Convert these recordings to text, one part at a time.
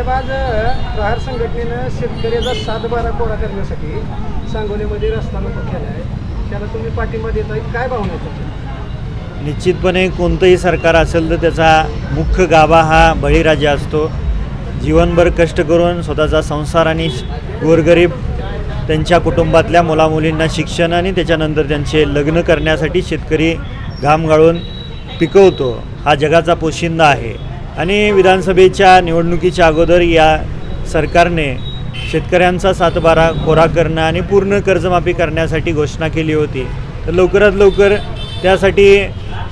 साहेब आज प्रहार संघटनेनं शेतकऱ्याचा सातबारा कोरा करण्यासाठी सांगोलीमध्ये रस्ता नको केला आहे त्याला तुम्ही पाठिंबा देत आहे काय भावना त्याची निश्चितपणे कोणतंही सरकार असेल तर त्याचा मुख्य गाभा हा बळीराजा असतो. जीवनभर कष्ट करून स्वतःचा संसार आणि गोरगरीब त्यांच्या कुटुंबातल्या मुलामुलींना शिक्षण आणि त्याच्यानंतर त्यांचे लग्न करण्यासाठी शेतकरी घाम गाळून पिकवतो. हा जगाचा पोशिंदा आहे. आणि विधानसभेच्या निवडणुकीच्या अगोदर या सरकारने शेतकऱ्यांचा सातबारा कोरा करणं आणि पूर्ण कर्जमाफी करण्यासाठी घोषणा केली होती. तर लवकरात लवकर त्यासाठी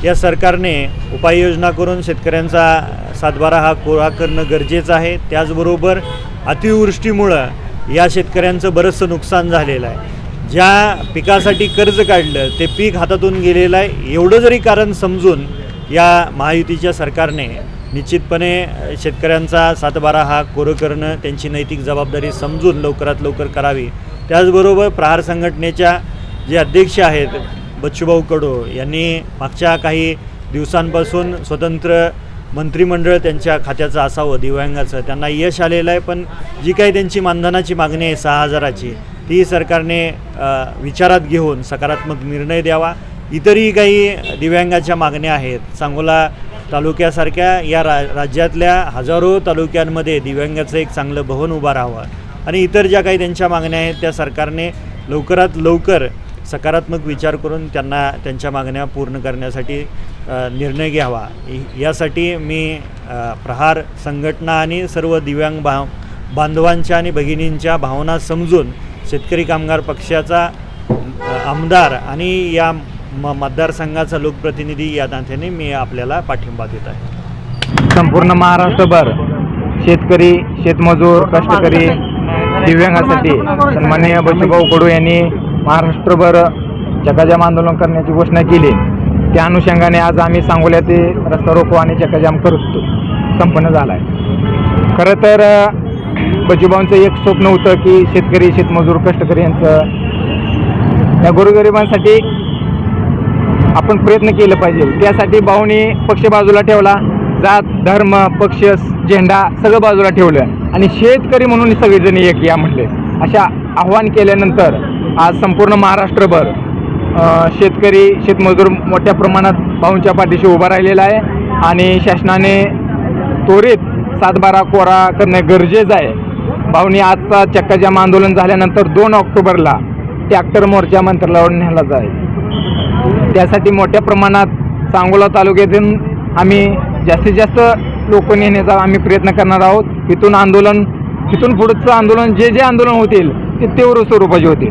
या सरकारने उपाययोजना करून शेतकऱ्यांचा सातबारा हा कोरा करणं गरजेचं आहे. त्याचबरोबर अतिवृष्टीमुळं या शेतकऱ्यांचं बरंचसं नुकसान झालेलं आहे. ज्या पिकासाठी कर्ज काढलं ते पीक हातातून गेलेलं आहे. एवढं जरी कारण समजून या महायुतीच्या सरकारने निश्चितपणे शेतकऱ्यांचा सातबारा हा कोरं करणं त्यांची नैतिक जबाबदारी समजून लवकरात लवकर करावी. त्याचबरोबर प्रहार संघटनेच्या जे अध्यक्ष आहेत बच्चूभाऊ कडू यांनी मागच्या काही दिवसांपासून स्वतंत्र मंत्रिमंडळ त्यांच्या खात्याचं असावं दिव्यांगाचं. त्यांना यश आलेलं आहे पण जी काही त्यांची मानधनाची मागणी आहे सहा हजाराची ती सरकारने विचारात घेऊन सकारात्मक निर्णय द्यावा. इतरही काही दिव्यांगाच्या मागण्या आहेत. सांगोला तालुक्यासारख्या या रा राज्यातल्या हजारो तालुक्यांमध्ये दिव्यांगाचं एक चांगलं भवन उभं राहावं. आणि इतर ज्या काही त्यांच्या मागण्या आहेत त्या सरकारने लवकरात लवकर सकारात्मक विचार करून त्यांना त्यांच्या मागण्या पूर्ण करण्यासाठी निर्णय घ्यावा. यासाठी मी प्रहार संघटना आणि सर्व दिव्यांग भा बांधवांच्या आणि भगिनींच्या भावना समजून शेतकरी कामगार पक्षाचा आमदार आणि या म मतदारसंघाचा लोकप्रतिनिधी या नात्याने मी आपल्याला पाठिंबा देत आहे. संपूर्ण महाराष्ट्रभर शेतकरी शेतमजूर कष्टकरी दिव्यांगासाठी सन्माननीय बच्चूभाऊ कडू यांनी महाराष्ट्रभर चकाजाम आंदोलन करण्याची घोषणा केली. त्या अनुषंगाने आज आम्ही सांगोल्या ते रस्ता रोको आणि चकाजाम करतो संपन्न झाला आहे खरं तर अ, बच्चूभाऊंचं एक स्वप्न होतं की शेतकरी शेतमजूर कष्टकरी यांचं या गोरगरिबांसाठी आपण प्रयत्न केलं पाहिजे. त्यासाठी भाऊनी पक्ष बाजूला ठेवला. जात धर्म पक्ष झेंडा सगळं बाजूला ठेवलं आणि शेतकरी म्हणून सगळेजण एक या म्हणले. अशा आव्हान केल्यानंतर आज संपूर्ण महाराष्ट्रभर शेतकरी शेतमजूर मोठ्या प्रमाणात भाऊंच्या पाठीशी उभा राहिलेला आहे. आणि शासनाने त्वरित सातबारा कोरा करणे गरजेचं आहे. भाऊनी आजचा चक्काजाम आंदोलन झाल्यानंतर दोन ऑक्टोबरला ट्रॅक्टर मोर्चा मंत्रालयावर नेला जाईल. त्यासाठी मोठ्या प्रमाणात सांगोला तालुक्यातून आम्ही जास्तीत जास्त लोक नेण्याचा आम्ही प्रयत्न करणार आहोत. इथून आंदोलन इथून पुढचं आंदोलन जे जे आंदोलन होतील ते तीव्र स्वरूपाचे होतील.